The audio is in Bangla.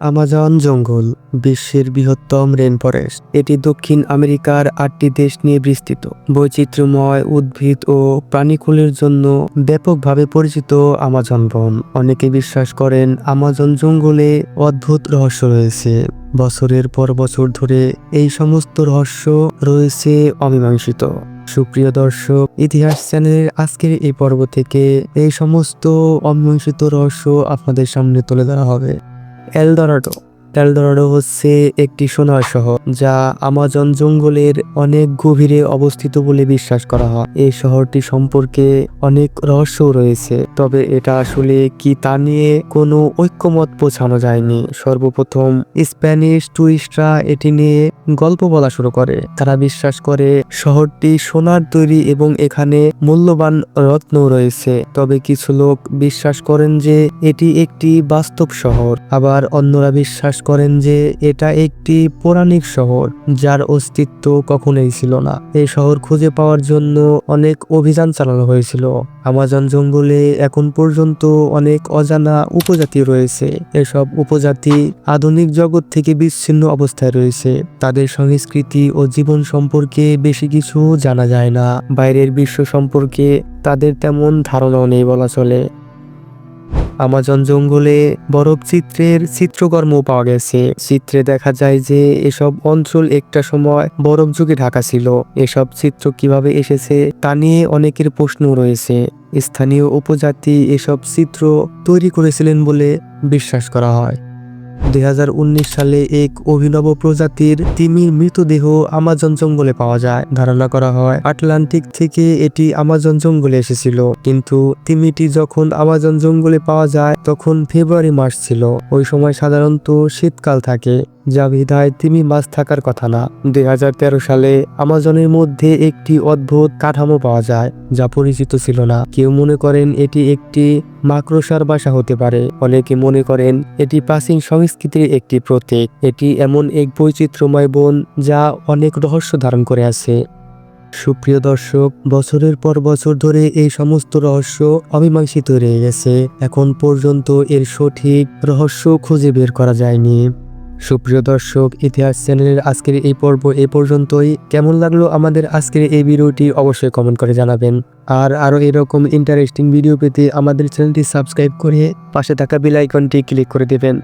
আমাজন জঙ্গল, বিশ্বের বৃহত্তম রেন ফরেস্ট এটি দক্ষিণ আমেরিকার আটটি দেশ নিয়ে বিস্তৃত। বৈচিত্র্যময়, উদ্ভিদ ও প্রাণীকুলের জন্য ব্যাপকভাবে পরিচিত আমাজন বন। অনেকে বিশ্বাস করেন আমাজন জঙ্গলে অদ্ভুত রহস্য রয়েছে। বছরের পর বছর ধরে এই সমস্ত রহস্য রয়েছে অমীমাংসিত। সুপ্রিয় দর্শক, ইতিহাস চ্যানেলের আজকের এই পর্ব থেকে এই সমস্ত অমীমাংসিত রহস্য আপনাদের সামনে তুলে ধরা হবে। এলডোরাডো এলদরাডো এলদরাডো হচ্ছে একটি সোনার শহর যা আমাজন জঙ্গলের অনেক গভীরে অবস্থিত বলে বিশ্বাস করা হয়। এই শহরটি সম্পর্কে অনেক রহস্য রয়েছে, তবে এটা আসলে কি তা নিয়ে কোনো ঐক্যমত পৌঁছানো যায়নি। সর্বপ্রথম স্প্যানিশ টুরিস্টরা এটি নিয়ে গল্প বলা শুরু করে। তারা বিশ্বাস করে শহরটি সোনার তৈরি এবং এখানে মূল্যবান রত্ন রয়েছে, তবে কিছু লোক বিশ্বাস করেন যে এটি একটি বাস্তব শহর। আবার অন্যরা বিশ্বাস করেন যে এটা একটি পৌরাণিক শহর, যার অস্তিত্ব কখনোই ছিল না। এই শহর খুঁজে পাওয়ার জন্য অনেক অভিযান চালানো হয়েছিল। আমাজন জঙ্গলে এখন পর্যন্ত অনেক অজানা উপজাতি রয়েছে। এসব উপজাতি আধুনিক জগৎ থেকে বিচ্ছিন্ন অবস্থায় রয়েছে। তাদের সংস্কৃতি ও জীবন সম্পর্কে বেশি কিছু জানা যায় না। বাইরের বিশ্ব সম্পর্কে তাদের তেমন ধারণাও নেই বলা চলে। আমাজন জঙ্গলে বরফ চিত্রের চিত্রকর্ম পাওয়া গেছে। চিত্রে দেখা যায় যে এসব অঞ্চল একটা সময় বরফ যুগে ঢাকা ছিল। এসব চিত্র কীভাবে এসেছে তা নিয়ে অনেকের প্রশ্ন রয়েছে। স্থানীয় উপজাতি এসব চিত্র তৈরি করেছিলেন বলে বিশ্বাস করা হয়। দুই হাজার উনিশ সালে এক অভিনব প্রজাতির তিমির মৃতদেহ আমাজন জঙ্গলে পাওয়া যায়। ধারণা করা হয়, আটলান্টিক থেকে এটি আমাজন জঙ্গলে এসেছিল। কিন্তু তিমিটি যখন আমাজন জঙ্গলে পাওয়া যায়, তখন ফেব্রুয়ারি মাস ছিল। ওই সময় সাধারণত শীতকাল থাকে। যা বিধায় তিমি মাছ থাকার কথা না। দুই হাজার তেরো সালে আমাজনের মধ্যে একটি অদ্ভুত কাঠামো পাওয়া যায়, যা পরিচিত ছিল না। কেউ মনে করেন এটি একটি মাকড়সার বাসা হতে পারে, অনেকে মনে করেন এটি প্রাচীন সংস্কৃতির একটি প্রতীক। এটি এমন এক বৈচিত্র্যময় বন, যা অনেক রহস্য ধারণ করে আছে। সুপ্রিয় দর্শক, বছরের পর বছর ধরে এই সমস্ত রহস্য অমীমাংসিত রয়ে গেছে। এখন পর্যন্ত এর সঠিক রহস্য খুঁজে বের করা যায়নি। সুপ্রিয় দর্শক, ইতিহাস চ্যানেলের আজকের এই পর্ব এ পর্যন্তই। কেমন লাগল আমাদের আজকের এই ভিডিওটি অবশ্যই কমেন্ট করে জানাবেন। আর আরও এরকম ইন্টারেস্টিং ভিডিও পেতে আমাদের চ্যানেলটি সাবস্ক্রাইব করে পাশে থাকা বেল আইকনটি ক্লিক করে দেবেন।